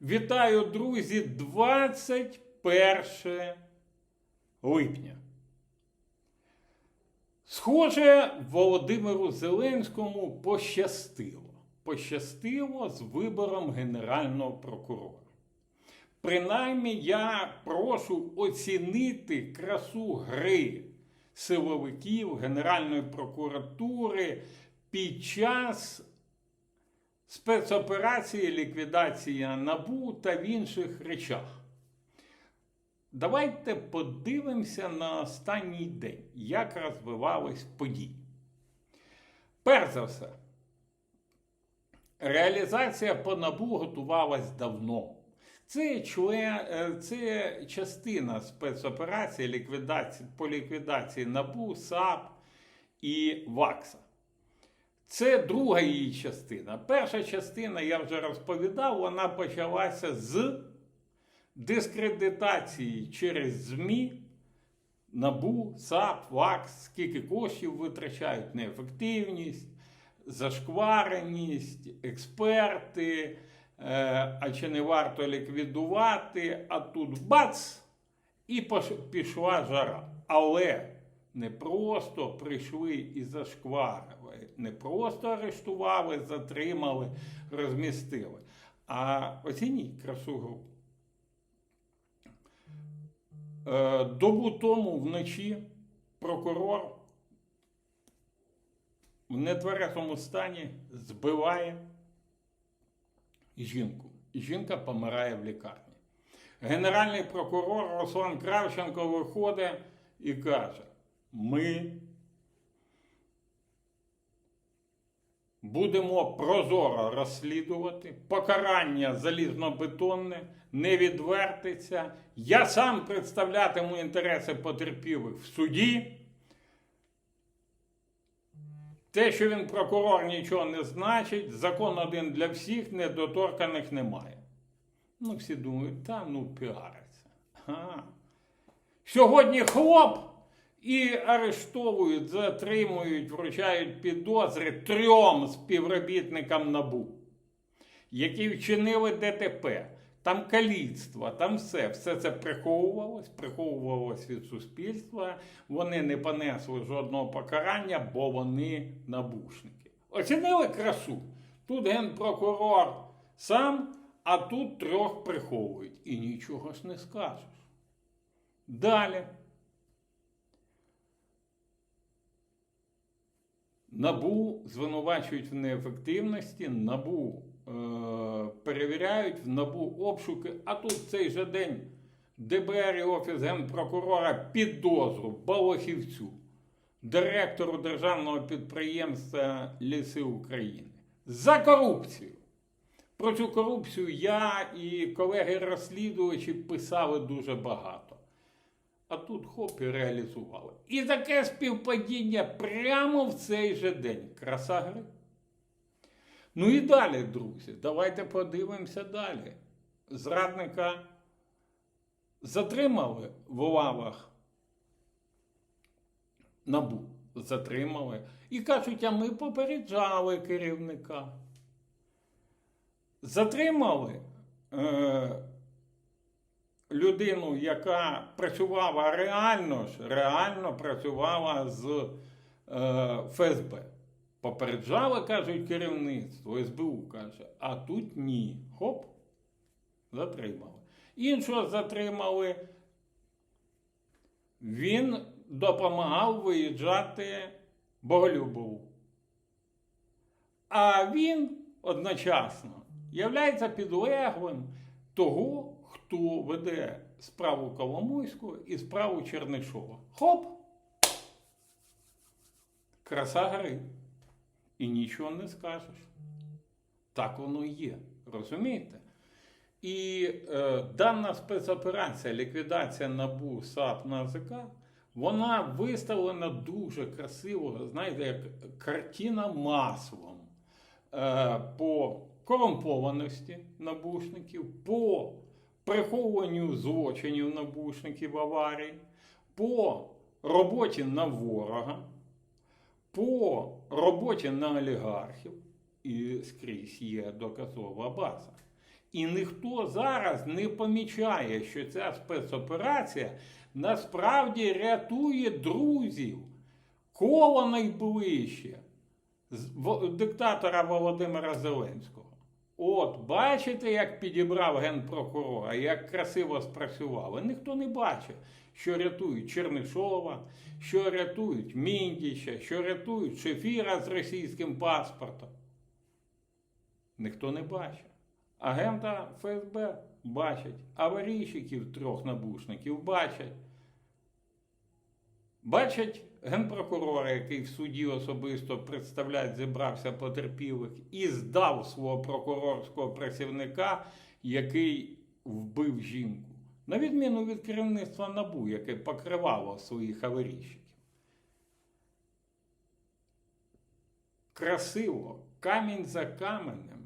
Вітаю, друзі, 21 липня. Схоже, Володимиру Зеленському пощастило. Пощастило з вибором Генерального прокурора. Принаймні, я прошу оцінити красу гри силовиків Генеральної прокуратури під час спецоперації ліквідації НАБУ та в інших речах. Давайте подивимося на останній день, як розвивались події. Перш за все, реалізація по НАБУ готувалась давно. Це, член, е, це частина спецоперації ліквідації, по ліквідації НАБУ, САП і ВАКСа. Це друга її частина. Перша частина, я вже розповідав, вона почалася з дискредитації через ЗМІ, НАБУ, САП, ВАКС, скільки коштів витрачають неефективність, зашквареність, експерти. е, А чи не варто ліквідувати? А тут бац! І пішла жара. Але не просто прийшли і зашкварили, не просто арештували, затримали, розмістили. А оцініть красу групи. Е, Добу тому вночі прокурор в нетверезому стані збиває жінку. Жінка помирає в лікарні. Генеральний прокурор Руслан Кравченко виходить і каже: ми будемо прозоро розслідувати, покарання залізнобетонне не відвертиться. Я сам представлятиму інтереси потерпілих в суді. Те, що він прокурор, нічого не значить, закон один для всіх, недоторканих немає. Ну, всі думають, та ну піариться. Ага. Сьогодні хлоп і арештовують, затримують, вручають підозри трьом співробітникам НАБУ, які вчинили ДТП. Там каліцтво, там все. Все це приховувалось, приховувалось від суспільства. Вони не понесли жодного покарання, бо вони набушники. Оцінили красу. Тут генпрокурор сам, а тут трьох приховують. І нічого ж не скажеш. Далі. Набу звинувачують в неефективності, набу е, перевіряють, в набу обшуки, а тут в цей же день ДБР і Офіс Генпрокурора підозру Балахівцю, директору державного підприємства Ліси України за корупцію. Про цю корупцію я і колеги-розслідувачі писали дуже багато. А тут хоп і реалізували. І таке співпадіння прямо в цей же день. Краса гри. Ну і далі, друзі, давайте подивимося далі. Зрадника затримали в лавах набу. Затримали. І кажуть, а ми попереджали керівника. Затримали. Е- людину, яка працювала реально ж, реально працювала з е, ФСБ. Попереджали, кажуть, керівництво, СБУ каже, а тут ні. Хоп, затримали. Іншого затримали. Він допомагав виїжджати Боголюбову. А він одночасно являється підлеглим того, хто веде справу Коломойського і справу Чернишова. Хоп! Краса гри. І нічого не скажеш. Так воно і є. Розумієте? І е, дана спецоперація, ліквідація НАБУ, САП, НАЗК, вона виставлена дуже красиво, знаєте, як картина маслом е, по корумпованості набушників, по приховуванню злочинів набушників аварій, по роботі на ворога, по роботі на олігархів, і скрізь є доказова база. І ніхто зараз не помічає, що ця спецоперація насправді рятує друзів, коло найближче диктатора Володимира Зеленського. От, бачите, як підібрав генпрокурора, як красиво спрацювали. Ніхто не бачить, що рятують Чернишова, що рятують Міндіча, що рятують Шефіра з російським паспортом. Ніхто не бачить. Агента ФСБ бачать, аварійщиків трьох набушників бачать. Бачать генпрокурора, який в суді особисто представлять, зібрався потерпілих, і здав свого прокурорського працівника, який вбив жінку. На відміну від керівництва НАБУ, яке покривало своїх аварійщиків. Красиво, камінь за каменем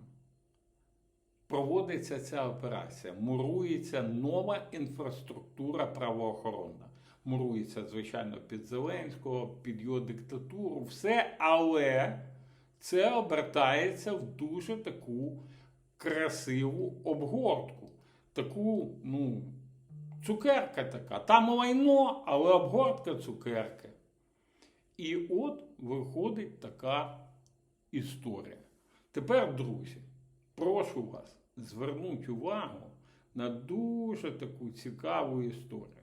проводиться ця операція. Мурується нова інфраструктура правоохоронна. Мурується, звичайно, під Зеленського, під його диктатуру, все, але це обертається в дуже таку красиву обгортку. Таку, ну, цукерка така. Там лайно, але обгортка цукерки. І от виходить така історія. Тепер, друзі, прошу вас звернути увагу на дуже таку цікаву історію.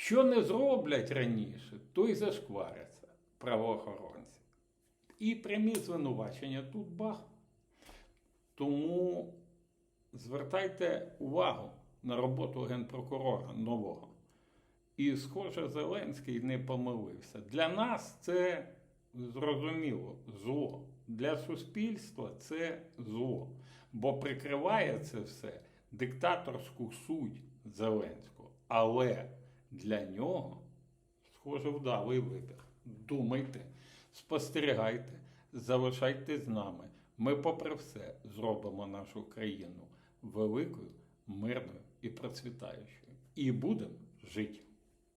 Що не зроблять раніше, то й зашкваряться правоохоронці. І прямі звинувачення тут бах. Тому звертайте увагу на роботу генпрокурора нового. І, схоже, Зеленський не помилився. Для нас це зрозуміло зло. Для суспільства це зло. Бо прикриває це все диктаторську суть Зеленського. Але для нього, схоже, вдалий вибір. Думайте, спостерігайте, залишайте з нами. Ми, попри все, зробимо нашу країну великою, мирною і процвітаючою. І будемо жити.